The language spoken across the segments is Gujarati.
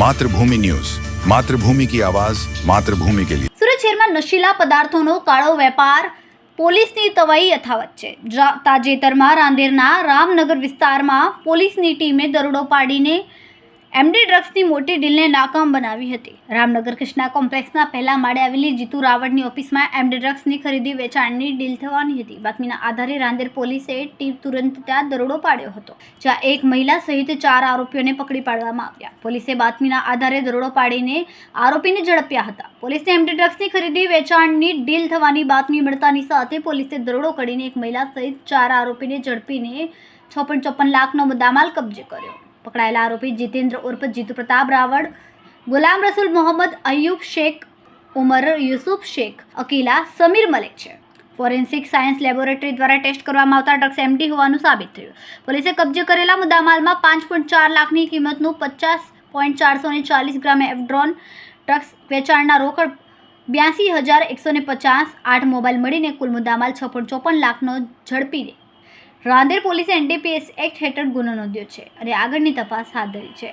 માતૃભૂમિ ન્યૂઝ. માતૃભૂમિ કી આવાજ, માતૃભૂમિ કે લીએ સુરત શહેરમાં નશીલા પદાર્થોનો કાળો વેપાર, પોલીસની તવાઈ યથાવત છે. તાજેતરમાં રાંદેરના રામનગર વિસ્તારમાં પોલીસની ટીમે દરોડો પાડીને એમડી ડ્રગ્સની મોટી ડીલને નાકામ બનાવી હતી. રામનગર કૃષ્ણા કોમ્પ્લેક્સના પહેલા માળે આવેલી જીતુ રાવળની ઓફિસમાં એમડી ડ્રગ્સની ખરીદી વેચાણની ડીલ થવાની હતી. બાતમીના આધારે રાંદેર પોલીસે ટીમ તુરંત ત્યાં દરોડો પાડ્યો હતો, જ્યાં એક મહિલા સહિત ચાર આરોપીઓને પકડી પાડવામાં આવ્યા. પોલીસે બાતમીના આધારે દરોડો પાડીને આરોપીને ઝડપ્યા હતા. પોલીસને એમડી ડ્રગ્સની ખરીદી વેચાણની ડીલ થવાની બાતમી મળતાની સાથે પોલીસે દરોડો કરીને એક મહિલા સહિત ચાર આરોપીને ઝડપીને છપ્પન ચોપન લાખનો મુદ્દામાલ કબજે કર્યો. પકડાયેલા આરોપી જીતેન્દ્ર ઉર્ફ જીતુ પ્રતાપ રાવળ, ગુલામ રસુલ મોહમ્મદ અયુબ શેખ, ઉમર યુસુફ શેખ, અકીલા સમીર મલિક છે. ફોરેન્સિક સાયન્સ લેબોરેટરી દ્વારા ટેસ્ટ કરવામાં આવતા ડ્રગ્સ એમડી હોવાનું સાબિત થયું. પોલીસે કબજે કરેલા મુદ્દામાલમાં પાંચ પોઈન્ટ ચાર લાખની કિંમતનું પચાસ પોઈન્ટ ચારસો ને ચાલીસ ગ્રામ એફડ્રોન ડ્રગ્સ વેચાણના રોકડ બ્યાસી હજાર એકસો ને પચાસ આઠ મોબાઈલ મળીને કુલ મુદ્દામાલ છ પોઈન્ટ ચોપન લાખનો ઝડપીને રાંદેર પોલીસે એનડીપીએસ એક્ટ હેઠળ ગુનો નોંધ્યો છે અને આગળની તપાસ હાથ ધરી છે.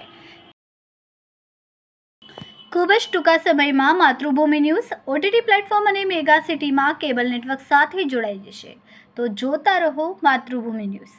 ખૂબ જ ટૂંકા સમયમાં માતૃભૂમિ ન્યૂઝ, ઓટીટી પ્લેટફોર્મ અને મેગા સિટીમાં કેબલ નેટવર્ક સાથે જોડાઈ જશે. તો જોતા રહો માતૃભૂમિ ન્યૂઝ.